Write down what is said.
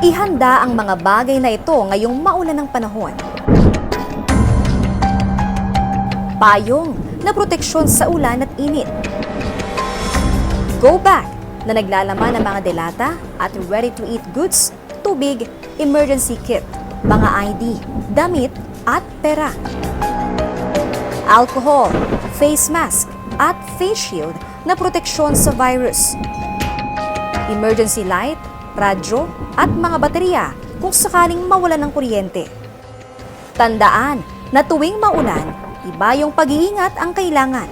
Ihanda ang mga bagay na ito ngayong maulan ng panahon. Payong na proteksyon sa ulan at init. Go back na naglalaman ng mga delata at ready-to-eat goods, tubig, emergency kit, mga ID, damit at pera. Alcohol, face mask at face shield na proteksyon sa virus. Emergency light, radyo at mga baterya kung sakaling mawalan ng kuryente. Tandaan na tuwing maulan, iba yung pag-iingat ang kailangan.